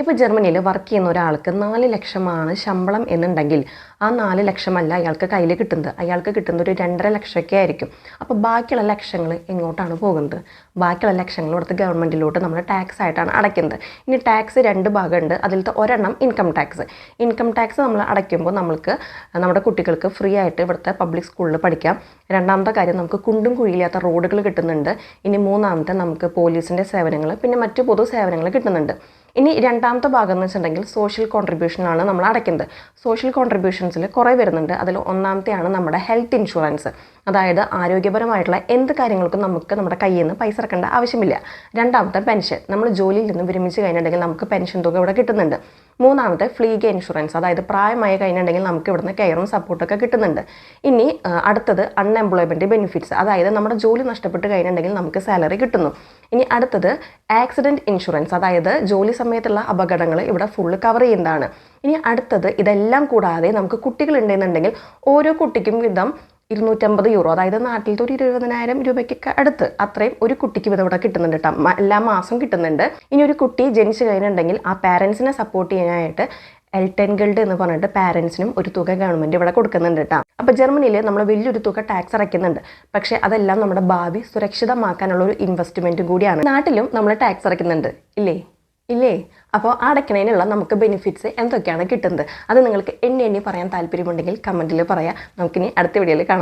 ഇപ്പോൾ ജർമ്മനിയിൽ വർക്ക് ചെയ്യുന്ന ഒരാൾക്ക് നാല് ലക്ഷമാണ് ശമ്പളം എന്നുണ്ടെങ്കിൽ ആ നാല് ലക്ഷമല്ല അയാൾക്ക് കയ്യിൽ കിട്ടുന്നത്. അയാൾക്ക് കിട്ടുന്നത് ഒരു രണ്ടര ലക്ഷമൊക്കെ ആയിരിക്കും. അപ്പോൾ ബാക്കിയുള്ള ലക്ഷങ്ങൾ എങ്ങോട്ടാണ് പോകുന്നത്? ബാക്കിയുള്ള ലക്ഷങ്ങൾ ഇവിടുത്തെ ഗവൺമെന്റിലോട്ട് നമ്മൾ ടാക്സ് ആയിട്ടാണ് അടയ്ക്കുന്നത്. ഇനി ടാക്സ് രണ്ട് ഭാഗമുണ്ട്. അതിലത്തെ ഒരെണ്ണം ഇൻകം ടാക്സ് ഇൻകം ടാക്സ് നമ്മൾ അടയ്ക്കുമ്പോൾ നമുക്ക് നമ്മുടെ കുട്ടികൾക്ക് ഫ്രീ ആയിട്ട് ഇവിടുത്തെ പബ്ലിക് സ്കൂളിൽ പഠിക്കാം. രണ്ടാമത്തെ കാര്യം നമുക്ക് കുണ്ടും കുഴിയില്ലാത്ത റോഡുകൾ കിട്ടുന്നുണ്ട്. ഇനി മൂന്നാമത്തെ നമുക്ക് പോലീസിന്റെ സേവനങ്ങൾ പിന്നെ മറ്റു പൊതു സേവനങ്ങൾ കിട്ടുന്നുണ്ട്. ഇനി രണ്ടാമത്തെ ഭാഗം എന്ന് വെച്ചിട്ടുണ്ടെങ്കിൽ സോഷ്യൽ കോൺട്രിബ്യൂഷനാണ് നമ്മൾ അടയ്ക്കുന്നത്. സോഷ്യൽ കോൺട്രിബ്യൂഷൻസിൽ കുറേ വരുന്നുണ്ട്. അതിൽ ഒന്നാമത്തെയാണ് നമ്മുടെ ഹെൽത്ത് ഇൻഷുറൻസ് അതായത് ആരോഗ്യപരമായിട്ടുള്ള എന്ത് കാര്യങ്ങൾക്കും നമുക്ക് നമ്മുടെ കയ്യിൽ നിന്ന് പൈസ ഇറക്കേണ്ട ആവശ്യമില്ല. രണ്ടാമത്തെ പെൻഷൻ നമ്മൾ ജോലിയിൽ നിന്ന് വിരമിച്ച് കഴിഞ്ഞിട്ടുണ്ടെങ്കിൽ നമുക്ക് പെൻഷൻ തുക ഇവിടെ കിട്ടുന്നുണ്ട്. മൂന്നാമത്തെ ഫ്ലീഗ് ഇൻഷുറൻസ് അതായത് പ്രായമായി കഴിഞ്ഞിട്ടുണ്ടെങ്കിൽ നമുക്ക് ഇവിടുന്ന് കെയറും സപ്പോർട്ടൊക്കെ കിട്ടുന്നുണ്ട്. ഇനി അടുത്തത് അൺഎംപ്ലോയ്മെന്റ് ബെനിഫിറ്റ്സ് അതായത് നമ്മുടെ ജോലി നഷ്ടപ്പെട്ട് കഴിഞ്ഞിട്ടുണ്ടെങ്കിൽ നമുക്ക് സാലറി കിട്ടുന്നു. ഇനി അടുത്തത് ആക്സിഡന്റ് ഇൻഷുറൻസ് അതായത് ജോലി സമയത്തുള്ള അപകടങ്ങൾ ഇവിടെ ഫുള്ള് കവർ ചെയ്യുന്നതാണ്. ഇനി അടുത്തത് ഇതെല്ലാം കൂടാതെ നമുക്ക് കുട്ടികൾ ഉണ്ടെന്നുണ്ടെങ്കിൽ ഓരോ കുട്ടിക്കും വിധം ഇരുന്നൂറ്റമ്പത് യൂറോ. അതായത് നാട്ടിലത്തെ ഒരു ഇരുപതിനായിരം രൂപയ്ക്കൊക്കെ അടുത്ത് അത്രയും ഒരു കുട്ടിക്ക് വിധം ഇവിടെ കിട്ടുന്നുണ്ട് കേട്ടോ എല്ലാ മാസം കിട്ടുന്നുണ്ട്. ഇനി ഒരു കുട്ടി ജനിച്ചു കഴിഞ്ഞിട്ടുണ്ടെങ്കിൽ ആ പാരൻസിനെ സപ്പോർട്ട് ചെയ്യാനായിട്ട് എൽട്ടൻ ഗിൽഡ് എന്ന് പറഞ്ഞിട്ട് പാരൻസിനും ഒരു തുക ഗവൺമെന്റ് ഇവിടെ കൊടുക്കുന്നുണ്ട് കേട്ടോ അപ്പോൾ ജർമ്മനിയിൽ നമ്മൾ വലിയൊരു തുക ടാക്സ് അടയ്ക്കുന്നുണ്ട്. പക്ഷേ അതെല്ലാം നമ്മുടെ ഭാവി സുരക്ഷിതമാക്കാനുള്ള ഒരു ഇൻവെസ്റ്റ്മെന്റും കൂടിയാണ്. നാട്ടിലും നമ്മൾ ടാക്സ് അടയ്ക്കുന്നുണ്ട്. ഇല്ലേ? ഇല്ലേ? അപ്പോൾ അടയ്ക്കണതിനുള്ള നമുക്ക് ബെനിഫിറ്റ്സ് എന്തൊക്കെയാണ് കിട്ടുന്നത്? അത് നിങ്ങൾക്ക് എന്നെ എന്നെ പറയാൻ താല്പര്യമുണ്ടെങ്കിൽ കമന്റിൽ പറയാം. നമുക്കിനി അടുത്ത വീഡിയോയിൽ കാണാം.